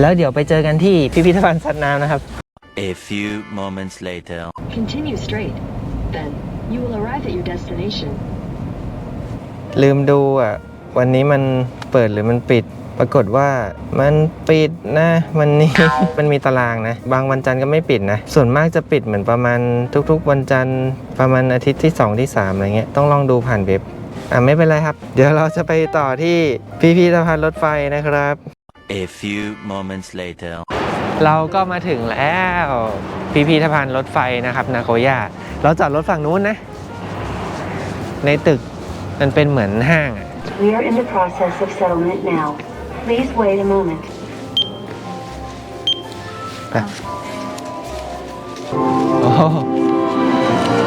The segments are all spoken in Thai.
แล้วเดี๋ยวไปเจอกันที่พิพิธภัณฑ์สัตว์น้ำนะครับ A few moments later. Continue straight. Then, you will arrive at your destination. ลืมดูอะ วันนี้มันเปิดหรือมันปิด ปรากฏว่ามันปิดนะวันนี้ มันมีตารางนะ บางวันจันทร์ก็ไม่ปิดนะ ส่วนมากจะปิดเหมือนประมาณทุกๆ วันจันทร์ประมาณอาทิตย์ที่ 2 ที่ 3 อะไรเงี้ย ต้องลองดูผ่านเว็บ อะไม่เป็นไรครับ เดี๋ยวเราจะไปต่อที่พิพิธภัณฑ์รถไฟนะครับ A few moments later. เราก็มาถึงแล้วพิพิธภัณฑ์รถไฟนะครับนาโกย่าเราจอดรถฝั่งนู้นนะ ในตึกมันเป็นเหมือนห้างอะ We are in the process of settlement now. Please wait a moment. ไปโอ้โห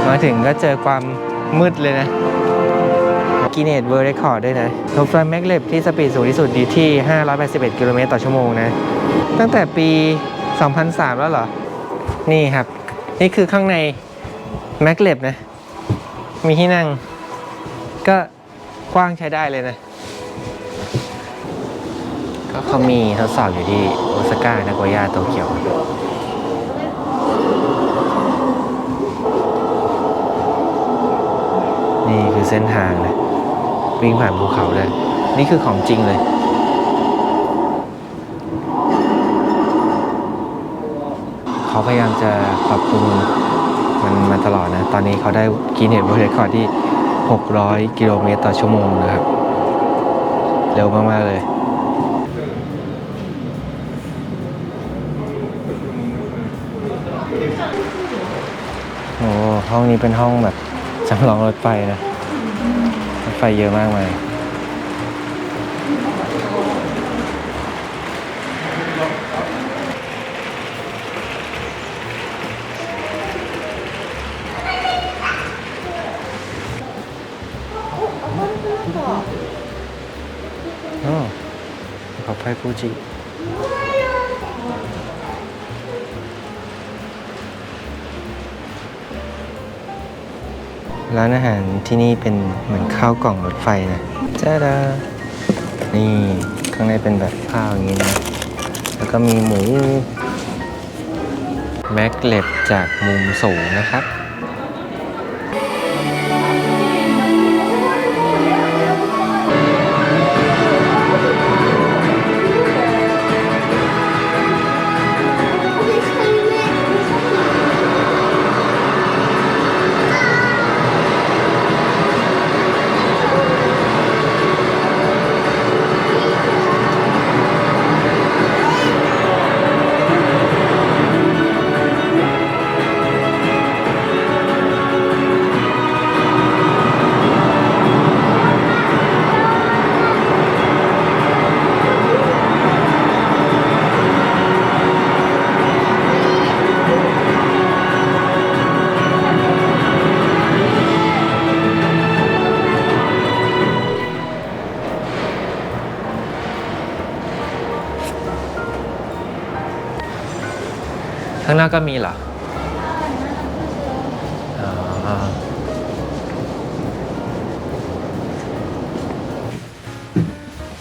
มาถึงก็เจอความมืดเลยนะ กินเนตเวิร์เรคคอร์ดด้วยนะรถไฟแมกเลบที่สปีดสูงที่สุดอยู่ที่ 581 กิโลเมตรต่อชั่วโมงนะ ตั้งแต่ปี 2003 แล้วเหรอ นี่ครับ นี่คือข้างในแมกเลบนะ มีที่นั่ง ก็กว้างใช้ได้เลยนะ ก็เขามีทดสอบอยู่ที่โอซาก้านาโกย่าโตเกียวนี่คือเส้นทางนะ วิ่งผ่านภูเขาเลย นี่คือของจริงเลย เขาพยายามจะปรับปรุงมันมาตลอดนะ ตอนนี้เขาได้กินเน็ตเวิร์เรคคอร์ดที่ 600 กิโลเมตรต่อชั่วโมงนะครับ เร็วมาก ๆ เลยโอ้ห้องนี้เป็นห้องแบบจำลองรถไฟนะ ไฟเยอะมากมายโอ้ขอบ ร้านอาหารที่นี่เป็นเหมือนข้าวกล่องรถไฟนะจ้าดานี่ข้างในเป็นแบบข้าวอย่างนี้นะ แล้วก็มีหมู แม็กเล็บจากมุมสูงนะครับ ข้างหนอกก็มีเหรอ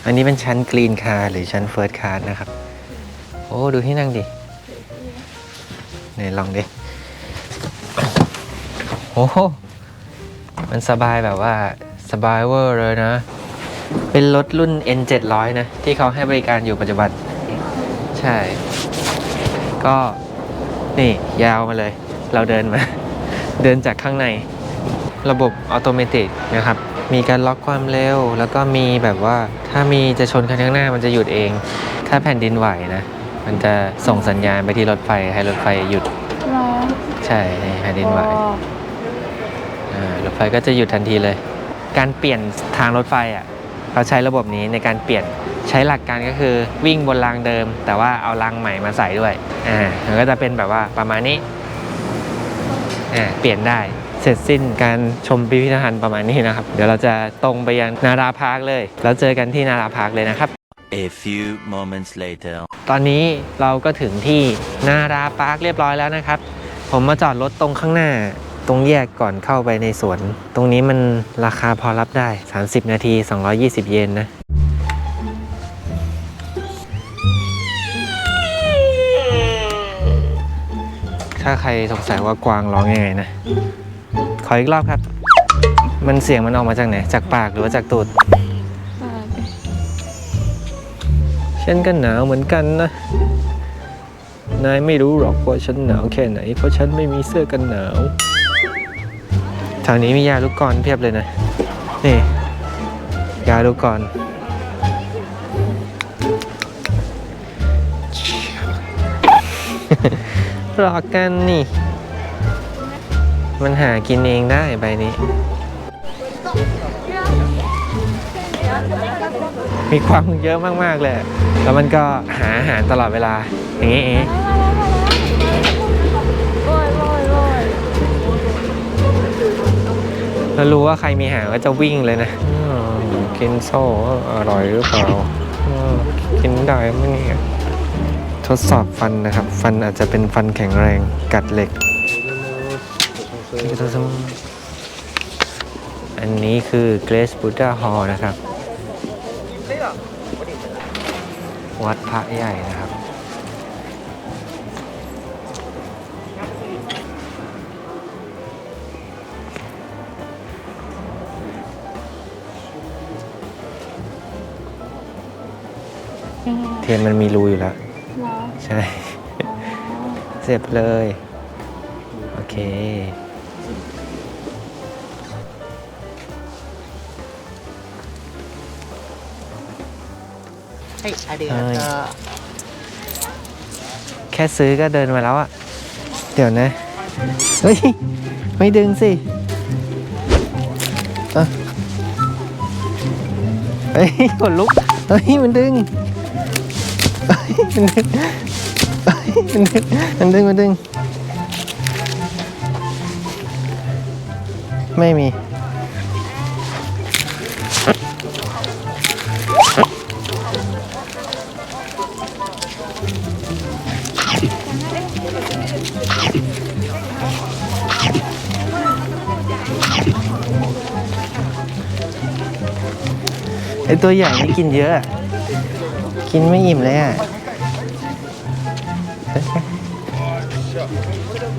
อันนี้เป็นชั้นกรีนคาร์หรือชั้นเฟิร์สคาร์นะครับ โอ้ ดูที่นั่งดิไหนลองดิ โอ้โห มันสบายแบบว่า สบายเวอร์เลยนะ เป็นรถรุ่น N 700นะ ที่เขาให้บริการอยู่ปัจจุบัน ใช่ ก็ นี่ยาวมาเลย เราเดินมา เดินจากข้างใน ระบบอัตโนมัตินะครับ มีการล็อกความเร็ว แล้วก็มีแบบว่าถ้ามีจะชนคันข้างหน้ามันจะหยุดเอง ถ้าแผ่นดินไหวนะ มันจะส่งสัญญาณไปที่รถไฟให้รถไฟหยุด ใช่ให้แผ่นดินไหวอ่ารถไฟก็จะหยุดทันทีเลย การเปลี่ยนทางรถไฟอะ เขาใช้ระบบนี้ในการเปลี่ยนใช้หลักการก็คือวิ่งบนรางเดิม แต่ว่าเอารางใหม่มาใส่ด้วยอ่ามันก็จะเป็นแบบว่าประมาณนี้อ่าเปลี่ยนได้เสร็จสิ้นการชมพิพิธภัณฑ์ประมาณนี้นะครับ เดี๋ยวเราจะตรงไปยังนาราพาร์คเลย แล้วเจอกันที่นาราพาร์คเลยนะครับ A few moments later. ตอนนี้เราก็ถึงที่นาราพาร์คเรียบร้อยแล้วนะครับ ผมมาจอดรถตรงข้างหน้า ตรงแยกก่อนเข้าไปในสวน ตรงนี้มันราคาพอรับได้ 30 นาที 220 เยนนะถ้าใครสงสัยว่ากวางร้องยังไงนะ ขออีกรอบครับ มันเสียงมันออกมาจากไหน จากปากหรือว่าจากตูดฉันก็หนาวเหมือนกันนะ นายไม่รู้หรอกว่าฉันหนาวแค่ไหน เพราะฉันไม่มีเสื้อกันหนาว ทางนี้มียาลูกกรอนเพียบเลยนะ นี่ยาลูกกรอนหลอกกันนี่ มันหากินเองได้ใบนี้ มีความเยอะมากๆเลย แล้วมันก็หาอาหารตลอดเวลา อย่างนี้เอง แล้วรู้ว่าใครมีหางก็จะวิ่งเลยนะอืมกินโซ่อร่อยหรือเปล่าอืมกินได้ไหมเนี่ยทดสอบฟันนะครับ ฟันอาจจะเป็นฟันแข็งแรงกัดเหล็ก อันนี้คือ Grace Buddha Hall นะครับ วัดพระใหญ่นะครับ เทียนมันมีรูอยู่แล้ว ใช่ เสียบเลย โอเค はい、ありがとうがとう。 แค่ซื้อก็เดินมาแล้วอะเดี๋ยวนะ เฮ้ย ไม่ดึงสิเอ้าเฮ้ยขนลุก เฮ้ย มันดึงเฮ้ย มันดึงมันดึงมันดึง ไม่มี ไอตัวใหญ่นี่กินเยอะ กินไม่อิ่มเลยอะ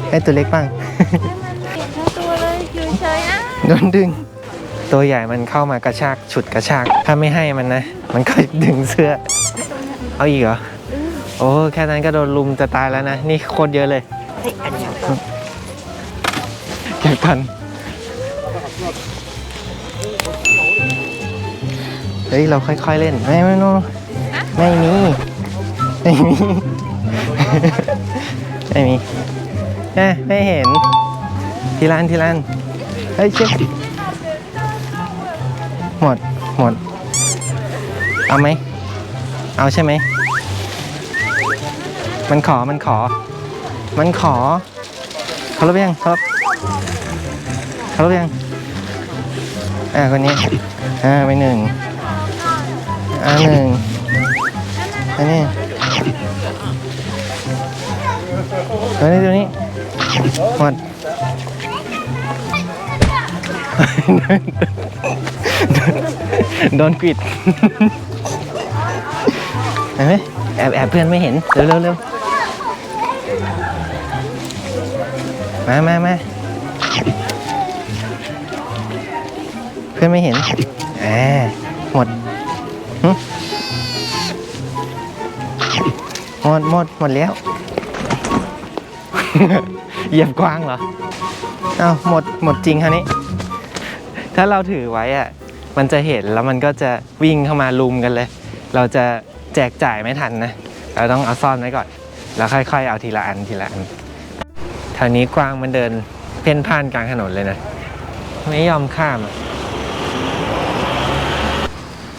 ไอตัวเล็กบ้างตัวเลยอยู่เฉยอะโดนดึง ตัวใหญ่มันเข้ามากระชากฉุดกระชาก ถ้าไม่ให้มันนะ มันก็ดึงเสื้อ เอาอีกเหรอ โอ้แค่นั้นก็โดนลุมจะตายแล้วนะ นี่โคตรเยอะเลยเก็บกันเฮ้ย เราค่อยๆเล่น ไม่ไม่โนไม่มี ไม่มี ไม่มีเอ๊ะไม่เห็น ทีละอันทีละอันเฮ้ยเช็คหมด หมด เอาไหม เอาใช่ไหม มันขอ มันขอ มันขอเขารับยังเขารับเขารับยัง อ่า คนนี้ อ่า ไปหนึ่ง อ่าหนึ่งอันนี้ ตัวนี้ตัวนี้หมดโดนกรีดเห็นไหมแอบแอบเพื่อนไม่เห็น เร็วเร็วเร็วมามามาเพื่อนไม่เห็นอ่าหมดหมดหมดหมดแล้ว เหยียบกวางเหรอ เอาหมดหมดจริงคันนี้ถ้าเราถือไว้อะมันจะเห็นแล้วมันก็จะวิ่งเข้ามาลุมกันเลย เราจะแจกจ่ายไม่ทันนะ เราต้องเอาซ่อนไว้ก่อน แล้วค่อย ๆ เอาทีละอันทีละอันทางนี้กวางมันเดินเพ่นพ่านกลางถนนเลยนะ ไม่ยอมข้าม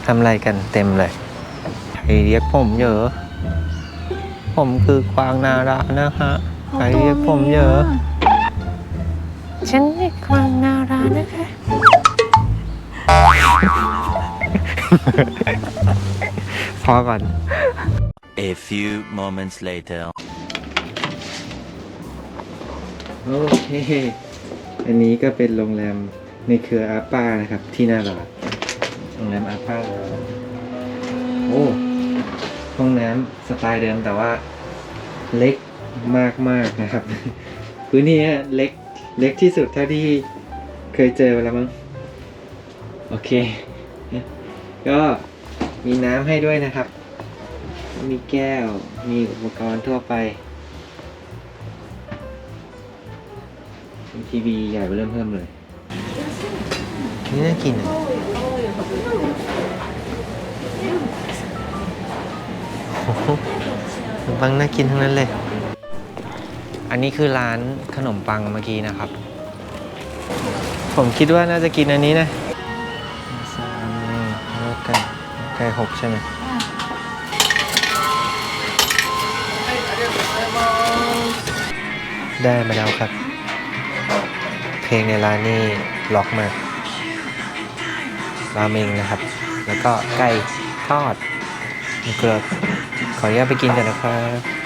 ทำอะไรกันเต็มเลยใครเรียกผมเยอะ ผมคือกวางนารานะฮะ ใครเรียกผมเยอะ ฉันเรียกความนารานะคะ พอก่อน A few moments later. โอเค อันนี้ก็เป็นโรงแรมในเครืออาป้านะครับ ที่นาราโรงแรมอาป้าโอ้ ห้องน้ำสไตล์เดิมแต่ว่าเล็ก มากๆนะครับ พื้นที่เนี่ยเล็กเล็กที่สุดเท่าที่เคยเจอมาแล้วมั้งโอเค ก็มีน้ำให้ด้วยนะครับ มีแก้วมีอุปกรณ์ทั่วไปมีทีวีใหญ่เริ่มเพิ่มเลย นี่น่ากินอะโอ้โหบางน่ากินทั้งนั้นเลย อันนี้คือร้านขนมปังเมื่อกี้นะครับ ผมคิดว่าน่าจะกินอันนี้นะซาลาแล้วไก่ไก่หกใช่ไหมได้มาแล้วครับ เพลงในร้านนี่ล็อกมากราเมงนะครับ แล้วก็ไก่ทอดมีเกลือขออนุญาตไปกินกันนะครับ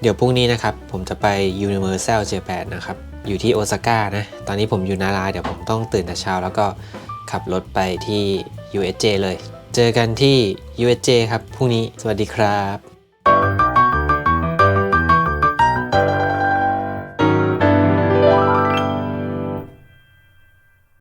เดี๋ยวพรุ่งนี้นะครับ ผมจะไป Universal Japan นะครับ อยู่ที่โอซาก้านะ ตอนนี้ผมอยู่นาราเดี๋ยวผมต้องตื่นแต่เช้า แล้วก็ขับรถไปที่ USJ เลย เจอกันที่ USJ ครับพรุ่งนี้สวัสดีครับ